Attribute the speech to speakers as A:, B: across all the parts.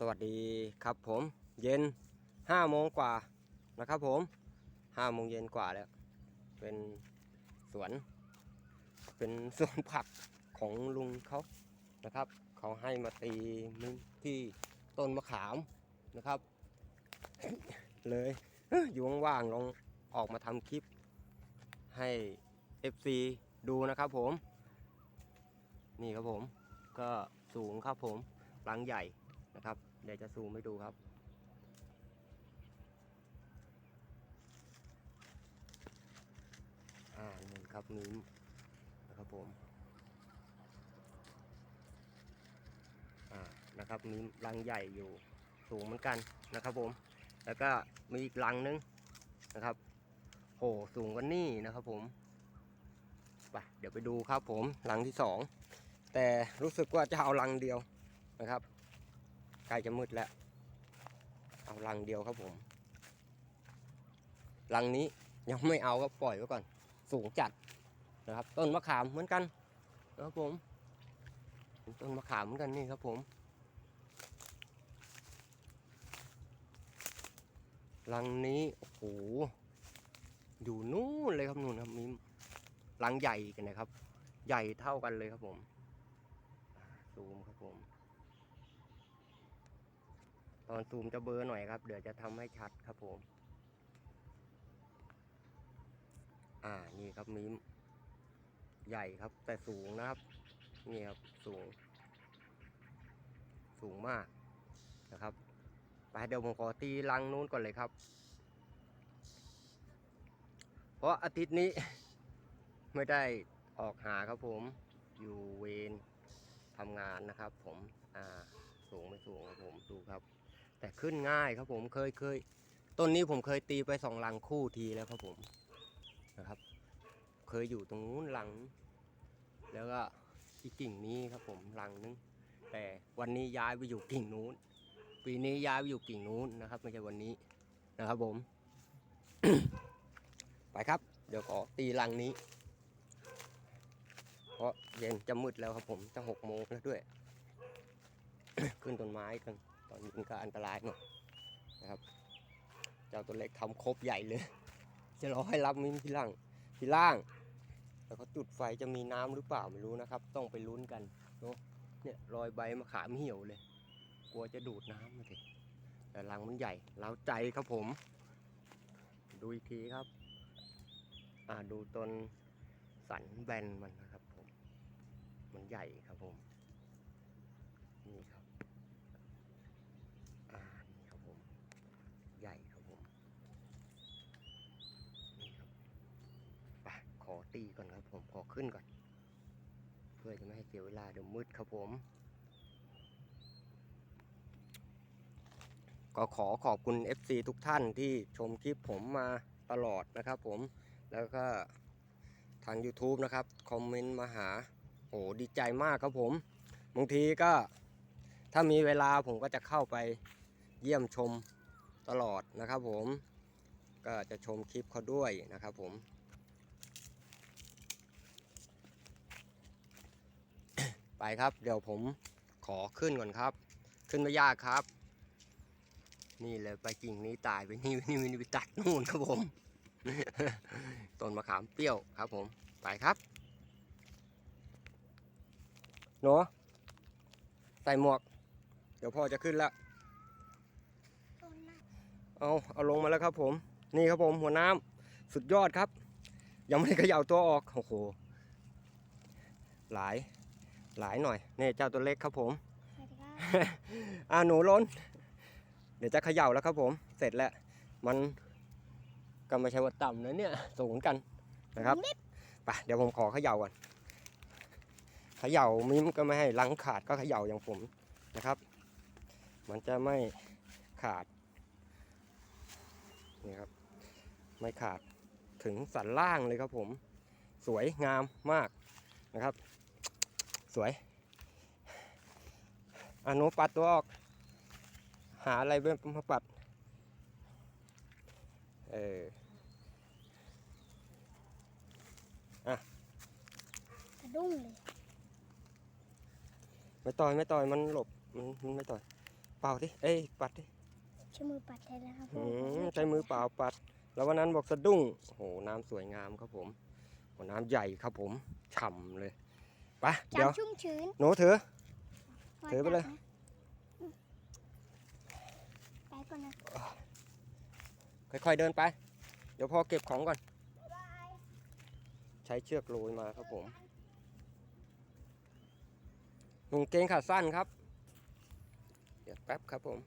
A: สวัสดีครับผมเย็นห้าโมงกว่านะครับผมห้าโมงเย็นกว่าแล้ว เป็นสวน เป็นสวนผักของลุงเขานะครับ เขาให้มาตีมที่ต้นมะขามนะครับ เลยอยู่ว่างๆลองออกมาทำคลิปให้ FC ดูนะครับผม นี่ครับผมก็สูงครับผมหลังใหญ่ นะครับ เดี๋ยวจะซูมให้ดูครับ อ่านี่ครับมิ้มนะครับผม อ่า นะครับมีรังใหญ่อยู่สูงเหมือนกันนะครับผม แล้วก็มีอีกรังนึงนะครับโหสูงกว่านี่นะครับผมไปเดี๋ยวไปดูครับผมรังที่สองแต่รู้สึกว่าจะเอารังเดียวนะครับ ใกล้จะมืดแล้ว เอารังเดียวครับผมรังนี้ยังไม่เอาก็ปล่อยไว้ก่อน สูงจัดนะครับ ต้นมะขามเหมือนกันนะครับผมต้นมะขามเหมือนกันนี่ครับผมรังนี้โอ้โหอยู่นู่นเลยครับนู่นครับมีรังใหญ่กันนะครับ ใหญ่เท่ากันเลยครับผมซูมครับผม ตอนซูมจะเบอร์หน่อยครับ เดี๋ยวจะทำให้ชัดครับผม อ่านี่ครับมิมใหญ่ครับ แต่สูงนะครับ นี่ครับสูง สูงมากนะครับ ไปเดี๋ยวผมขอตีรังนู้นก่อนเลยครับ เพราะอาทิตย์นี้ ไม่ได้ออกหาครับผม อยู่เวรทำงานนะครับ ผม อ่า สูงไม่สูงครับผม ดูครับ แต่ขึ้นง่ายครับผมเคยเคยต้นนี้ผมเคยตีไปสองลังคู่ทีแล้วครับผมนะครับ เคยอยู่ตรงนู้นลัง แล้วก็อีกกิ่งนี้ครับผมลังนึงแต่วันนี้ย้ายไปอยู่กิ่งนู้น ปีนี้ย้ายไปอยู่กิ่งนู้นนะครับ ไม่ใช่วันนี้นะครับผม ไปครับ เดี๋ยวขอตีลังนี้เพราะเย็นจะมืดแล้วครับผมจะหกโมงแล้วด้วย ขึ้นต้นไม้กัน อนนี้ก็อันตรายหน่อยนะครับ เจ้าตัวเล็กทำครบใหญ่เลย จะรอให้รับมินที่ล่างที่ล่าง แล้วเขาจุดไฟจะมีน้ำหรือเปล่าไม่รู้นะครับ ต้องไปลุ้นกันเนอะเนี่ยรอยใบมะขามเหี่ยวเลย กลัวจะดูดน้ำมาสิแต่รังมันใหญ่เล้าใจครับผม ดูอีกทีครับ อ่าดูต้นสันแบนมันนะครับผม มันใหญ่ครับผม นี่ครับ อ่า นี่ครับผม ใหญ่ครับผม นี่ครับไป ตีก่อนครับผมขอขึ้นก่อน เพื่อจะไม่ให้เสียเวลาเดี๋ยวมืดครับผม ก็ขอขอบคุณ FC ทุกท่านที่ชมคลิปผมมาตลอดนะครับผมแล้วก็ทาง YouTube นะครับ คอมเมนต์มาหาโอ้ดีใจมากครับผมบางทีก็ถ้ามีเวลาผมก็จะเข้าไปเยี่ยมชมตลอดนะครับผมก็จะชมคลิปเขาด้วยนะครับผม ไปครับ เดี๋ยวผมขอขึ้นก่อนครับ ขึ้นไม่ยากครับ นี่เลยไปกิ่งนี้ตายไปนี่นี่นี่ไปตัดนู่นครับผมต้นมะขามเปรี้ยวครับผมไปครับหนูใส่หมวก เดี๋ยวพ่อจะขึ้นแล้ว
B: ต้นน่ะ
A: เอาเอาลงมาแล้วครับผม นี่ครับผมหัวน้ำสุดยอดครับ ยังไม่ได้เขย่าตัวออกโอ้โหหลาย หลายหน่อยนี่เจ้าตัวเล็กครับผม
B: สวัสดีครับ
A: อ่าหนูล้น เดี๋ยวจะเขย่าแล้วครับผม เสร็จแล้ว มันก็ไม่ใช่ว่าต่ำนะเนี่ย สูงกันนะครับไปเดี๋ยวผมขอเขย่าก่อนเขย่ามิ้มก็ไม่ให้ลังขาดก็เขย่าอย่างผมนะครับ มันจะไม่ขาดนี่ครับ ไม่ขาดถึงสันล่างเลยครับผม สวยงามมากนะครับ สวยอะหนูปัดตัวออก หาอะไรมาปัด เออ
B: สะดุ้งเลย
A: ไม่ต่อยไม่ต่อยมันหลบ มันมันไม่ต่อยไปเป่าดิ เอ้ยปัดดิ
B: ใช้มือปัดแทนนะครับ
A: อืมใช้มือเปล่าปัด แล้ววันนั้นบอกสะดุ้ง โอ้โห น้ำสวยงามครับผมโอ้น้ำใหญ่ครับผม ฉ่ำเลย ไปเดี๋ยว
B: จำชุ่มชื้น
A: หนูถือ
B: พ
A: ถือไปเลย
B: จับนะอืมไปก่อนนะ
A: ค่อยๆเดินไป เดี๋ยวพ่อเก็บของก่อน ใช้เชือกโรยมาครับผมกางเกงขาสั้นครับ เดี๋ยวแป๊บครับผม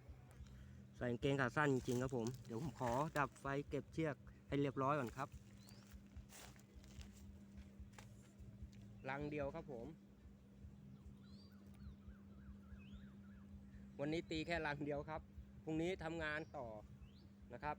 A: ใส่กางเกงขาสั้นจริงๆครับผม เดี๋ยวผมขอดับไฟเก็บเชือกให้เรียบร้อยก่อนครับ ลังเดียวครับผม วันนี้ตีแค่ลังเดียวครับ พรุ่งนี้ทำงานต่อนะครับ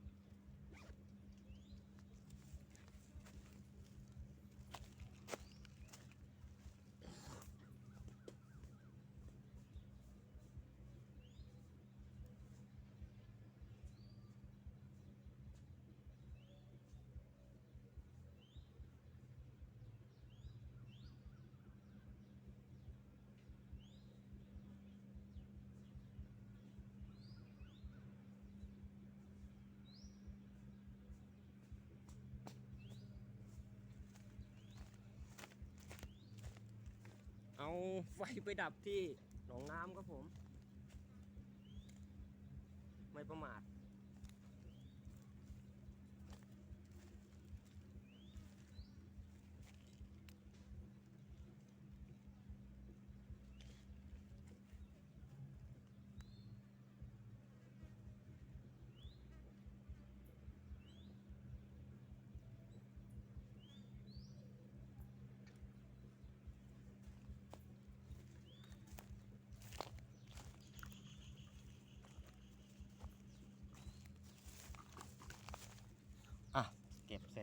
A: ไฟไปดับที่หนองน้ำครับผม ไม่ประมาท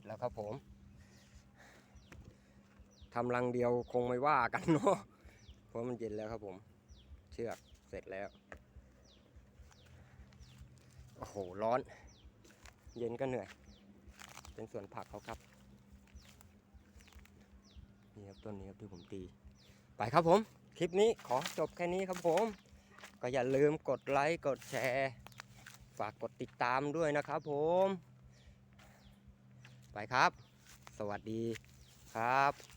A: แล้วครับผมทำรังเดียวคงไม่ว่ากันเนาะเพราะมันเย็นแล้วครับผม เชือกเสร็จแล้ว โอ้โห ร้อน เย็นก็เหนื่อย เป็นสวนผักเขาครับ นี่ครับต้นนี้ครับที่ผมตี ไปครับผม คลิปนี้ขอจบแค่นี้ครับผม ก็อย่าลืมกดไลค์ กดแชร์ ฝากกดติดตามด้วยนะครับผม ไปครับ สวัสดีครับ